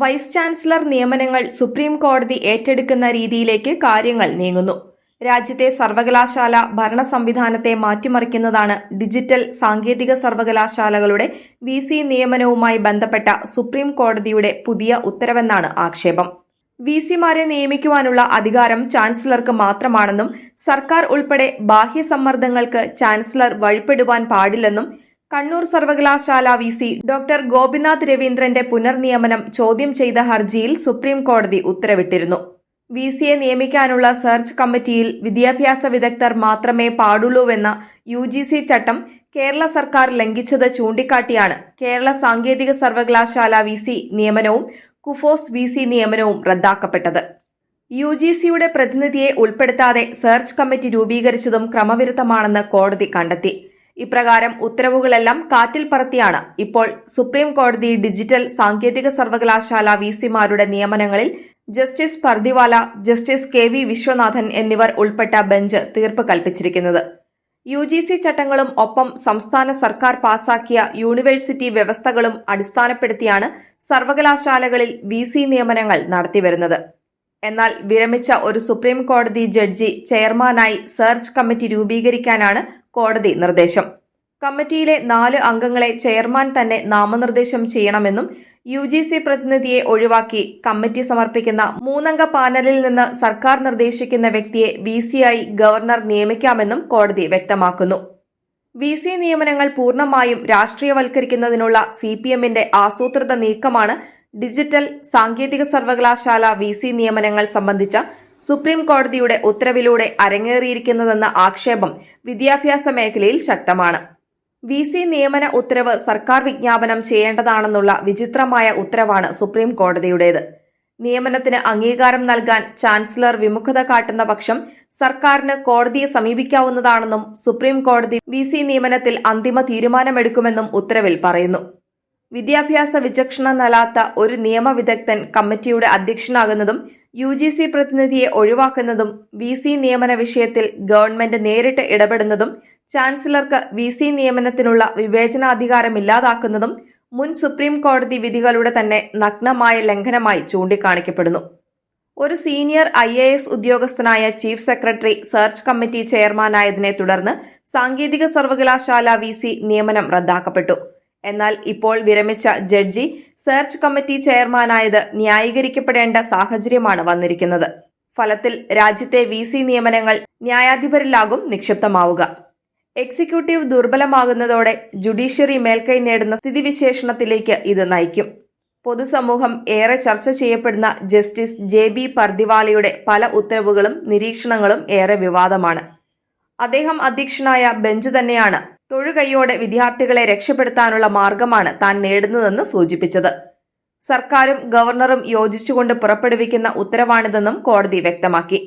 Vice chancellor നിയമനങ്ങൾ supreme കോടതി ഏറ്റെടുക്കുന്ന രീതിയിലേക്ക് കാര്യങ്ങൾ നീങ്ങുന്നു. രാജ്യത്തെ സർവകലാശാല ഭരണ സംവിധാനത്തെ മാറ്റിമറിക്കുന്നതാണ് ഡിജിറ്റൽ സാങ്കേതിക സർവകലാശാലകളുടെ വി സി നിയമനവുമായി ബന്ധപ്പെട്ട സുപ്രീം കോടതിയുടെ പുതിയ ഉത്തരവെന്നാണ് ആക്ഷേപം. വി സിമാരെ നിയമിക്കുവാനുള്ള അധികാരം ചാൻസലർക്ക് മാത്രമാണെന്നും സർക്കാർ ഉൾപ്പെടെ ബാഹ്യ സമ്മർദ്ദങ്ങൾക്ക് ചാൻസലർ വഴിപ്പെടുവാൻ പാടില്ലെന്നും കണ്ണൂർ സർവകലാശാല വി സി ഡോക്ടർ ഗോപിനാഥ് രവീന്ദ്രന്റെ പുനർനിയമനം ചോദ്യം ചെയ്ത ഹർജിയിൽ സുപ്രീം കോടതി ഉത്തരവിട്ടിരുന്നു. വി സിയെ നിയമിക്കാനുള്ള സെർച്ച് കമ്മിറ്റിയിൽ വിദ്യാഭ്യാസ വിദഗ്ധർ മാത്രമേ പാടുള്ളൂവെന്ന യു ജി സി ചട്ടം കേരള സർക്കാർ ലംഘിച്ചത് ചൂണ്ടിക്കാട്ടിയാണ്. കേരള സാങ്കേതിക സർവകലാശാല വി സി നിയമനവും കുഫോസ് വി സി നിയമനവും റദ്ദാക്കപ്പെട്ടത്. യു ജി സിയുടെ പ്രതിനിധിയെ ഉൾപ്പെടുത്താതെ സെർച്ച് കമ്മിറ്റി രൂപീകരിച്ചതും ക്രമവിരുദ്ധമാണെന്ന് കോടതി കണ്ടെത്തി. ഇപ്രകാരം ഉത്തരവുകളെല്ലാം കാറ്റിൽ പറത്തിയാണ്. ഇപ്പോൾ സുപ്രീം കോടതി ഡിജിറ്റൽ സാങ്കേതിക സർവകലാശാല വി സിമാരുടെ നിയമനങ്ങളിൽ justice Pardiwala justice K V Viswanathan എന്നിവർ ഉൾപ്പെട്ട ബെഞ്ച് തീർപ്പ് കൽപ്പിച്ചിരിക്കുന്നത്. യു ജി സി ചട്ടങ്ങളും ഒപ്പം സംസ്ഥാന സർക്കാർ പാസാക്കിയ യൂണിവേഴ്സിറ്റി വ്യവസ്ഥകളും അടിസ്ഥാനപ്പെടുത്തിയാണ് സർവകലാശാലകളിൽ വി സി നിയമനങ്ങൾ നടത്തിവരുന്നത്. എന്നാൽ വിരമിച്ച ഒരു സുപ്രീം കോടതി ജഡ്ജി ചെയർമാനായി സെർച്ച് കമ്മിറ്റി രൂപീകരിക്കാനാണ് കോടതി നിർദ്ദേശം. കമ്മിറ്റിയിലെ നാല് അംഗങ്ങളെ ചെയർമാൻ തന്നെ നാമനിർദ്ദേശം ചെയ്യണമെന്നും യു ജി സി പ്രതിനിധിയെ ഒഴിവാക്കി കമ്മിറ്റി സമർപ്പിക്കുന്ന മൂന്നംഗ പാനലിൽ നിന്ന് സർക്കാർ നിർദ്ദേശിക്കുന്ന വ്യക്തിയെ വി സിയായി ഗവർണർ നിയമിക്കാമെന്നും കോടതി വ്യക്തമാക്കുന്നു. വി സി നിയമനങ്ങൾ പൂർണമായും രാഷ്ട്രീയവൽക്കരിക്കുന്നതിനുള്ള സി പി എമ്മിന്റെ ആസൂത്രിത നീക്കമാണ് ഡിജിറ്റൽ സാങ്കേതിക സർവകലാശാല വി സി നിയമനങ്ങൾ സംബന്ധിച്ച സുപ്രീം കോടതിയുടെ ഉത്തരവിലൂടെ അരങ്ങേറിയിരിക്കുന്നതെന്ന ആക്ഷേപം വിദ്യാഭ്യാസ മേഖലയിൽ ശക്തമാണ്. വി സി നിയമന ഉത്തരവ് സർക്കാർ വിജ്ഞാപനം ചെയ്യേണ്ടതാണെന്നുള്ള വിചിത്രമായ ഉത്തരവാണ് സുപ്രീം കോടതിയുടേത്. നിയമനത്തിന് അംഗീകാരം നൽകാൻ ചാൻസലർ വിമുഖത കാട്ടുന്ന പക്ഷം സർക്കാരിന് കോടതിയെ സമീപിക്കാവുന്നതാണെന്നും സുപ്രീം കോടതി വി സി നിയമനത്തിൽ അന്തിമ തീരുമാനമെടുക്കുമെന്നും ഉത്തരവിൽ പറയുന്നു. വിദ്യാഭ്യാസ വിചക്ഷണനല്ലാത്ത ഒരു നിയമവിദഗ്ധൻ കമ്മിറ്റിയുടെ അധ്യക്ഷനാകുന്നതും യു ജി സി പ്രതിനിധിയെ ഒഴിവാക്കുന്നതും വി സി നിയമന വിഷയത്തിൽ ഗവൺമെന്റ് നേരിട്ട് ഇടപെടുന്നതും ചാൻസലർക്ക് വി സി നിയമനത്തിനുള്ള വിവേചനാധികാരം ഇല്ലാതാക്കുന്നതും മുൻ സുപ്രീം കോടതി വിധികളുടെ തന്നെ നഗ്നമായ ലംഘനമായി ചൂണ്ടിക്കാണിക്കപ്പെടുന്നു. ഒരു സീനിയർ ഐ എ എസ് ഉദ്യോഗസ്ഥനായ ചീഫ് സെക്രട്ടറി സെർച്ച് കമ്മിറ്റി ചെയർമാനായതിനെ തുടർന്ന് സാങ്കേതിക സർവകലാശാല വി സി നിയമനം റദ്ദാക്കപ്പെട്ടു. എന്നാൽ ഇപ്പോൾ വിരമിച്ച ജഡ്ജി സെർച്ച് കമ്മിറ്റി ചെയർമാനായത് ന്യായീകരിക്കപ്പെടേണ്ട സാഹചര്യമാണ് വന്നിരിക്കുന്നത്. ഫലത്തിൽ രാജ്യത്തെ വി സി നിയമനങ്ങൾ ന്യായാധിപരിലാകും നിക്ഷിപ്തമാവുക. എക്സിക്യൂട്ടീവ് ദുർബലമാകുന്നതോടെ ജുഡീഷ്യറി മേൽക്കൈ നേടുന്ന സ്ഥിതിവിശേഷണത്തിലേക്ക് ഇത് നയിക്കും. പൊതുസമൂഹം ഏറെ ചർച്ച ചെയ്യപ്പെടുന്ന ജസ്റ്റിസ് ജെ ബി പർദിവാലയുടെ പല ഉത്തരവുകളും നിരീക്ഷണങ്ങളും ഏറെ വിവാദമാണ്. അദ്ദേഹം അധ്യക്ഷനായ ബെഞ്ച് തന്നെയാണ് തൊഴുകൈയോടെ വിദ്യാർത്ഥികളെ രക്ഷപ്പെടുത്താനുള്ള മാർഗമാണ് താൻ നേടുന്നതെന്ന് സൂചിപ്പിച്ചത്. സർക്കാരും ഗവർണറും യോജിച്ചുകൊണ്ട് പുറപ്പെടുവിക്കുന്ന ഉത്തരവാണിതെന്നും കോടതി വ്യക്തമാക്കി.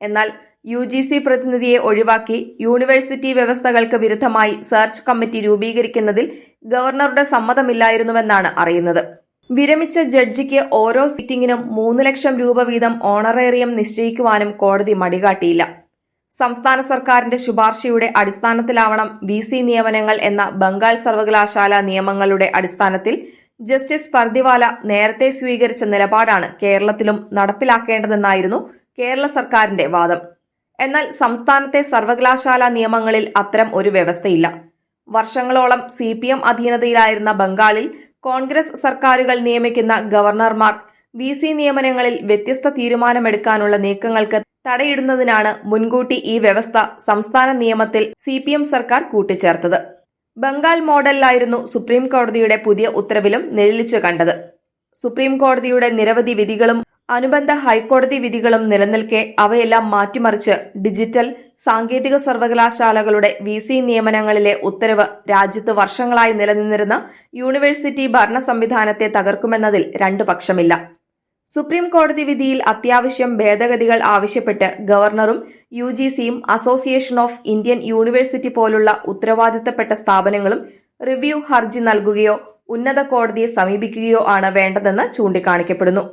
എന്നാൽ യു ജി സി പ്രതിനിധിയെ ഒഴിവാക്കി യൂണിവേഴ്സിറ്റി വ്യവസ്ഥകൾക്ക് വിരുദ്ധമായി സെർച്ച് കമ്മിറ്റി രൂപീകരിക്കുന്നതിൽ ഗവർണറുടെ സമ്മതമില്ലായിരുന്നുവെന്നാണ് അറിയുന്നത്. വിരമിച്ച ജഡ്ജിക്ക് ഓരോ സീറ്റിംഗിനും മൂന്ന് ലക്ഷം രൂപ വീതം ഓണറേറിയം നിശ്ചയിക്കുവാനും കോടതി മടികാട്ടിയില്ല. സംസ്ഥാന സർക്കാരിന്റെ ശുപാർശയുടെ അടിസ്ഥാനത്തിലാവണം വി സി നിയമനങ്ങൾ എന്ന ബംഗാൾ സർവകലാശാല നിയമങ്ങളുടെ അടിസ്ഥാനത്തിൽ ജസ്റ്റിസ് പർദിവാല നേരത്തെ സ്വീകരിച്ച നിലപാടാണ് കേരളത്തിലും നടപ്പിലാക്കേണ്ടതെന്നായിരുന്നു കേരള സർക്കാരിന്റെ വാദം. എന്നാൽ സംസ്ഥാനത്തെ സർവകലാശാല നിയമങ്ങളിൽ അത്തരം ഒരു വ്യവസ്ഥയില്ല. വർഷങ്ങളോളം സി പി എം അധീനതയിലായിരുന്ന ബംഗാളിൽ കോൺഗ്രസ് സർക്കാരുകൾ നിയമിക്കുന്ന ഗവർണർമാർ വി സി നിയമനങ്ങളിൽ വ്യത്യസ്ത തീരുമാനമെടുക്കാനുള്ള നീക്കങ്ങൾക്ക് തടയിടുന്നതിനാണ് മുൻകൂട്ടി ഈ വ്യവസ്ഥ സംസ്ഥാന നിയമത്തിൽ സി പി എം സർക്കാർ കൂട്ടിച്ചേർത്തത്. ബംഗാൾ മോഡലിലായിരുന്നു സുപ്രീം കോടതിയുടെ പുതിയ ഉത്തരവിലും നിഴലിച്ചു കണ്ടത്. സുപ്രീം കോടതിയുടെ നിരവധി വിധികളും അനുബന്ധ ഹൈക്കോടതി വിധികളും നിലനിൽക്കെ അവയെല്ലാം മാറ്റിമറിച്ച് ഡിജിറ്റൽ സാങ്കേതിക സർവകലാശാലകളുടെ വി സി നിയമനങ്ങളിലെ ഉത്തരവ് രാജ്യത്ത് വർഷങ്ങളായി നിലനിന്നിരുന്ന യൂണിവേഴ്സിറ്റി ഭരണ സംവിധാനത്തെ തകർക്കുമെന്നതിൽ രണ്ടു പക്ഷമില്ല. സുപ്രീം കോടതി വിധിയിൽ അത്യാവശ്യം ഭേദഗതികൾ ആവശ്യപ്പെട്ട് ഗവർണറും യു ജി സിയും അസോസിയേഷൻ ഓഫ് ഇന്ത്യൻ യൂണിവേഴ്സിറ്റി പോലുള്ള ഉത്തരവാദിത്തപ്പെട്ട സ്ഥാപനങ്ങളും റിവ്യൂ ഹർജി നൽകുകയോ ഉന്നത കോടതിയെ സമീപിക്കുകയോ ആണ് വേണ്ടതെന്ന് ചൂണ്ടിക്കാണിക്കപ്പെടുന്നു.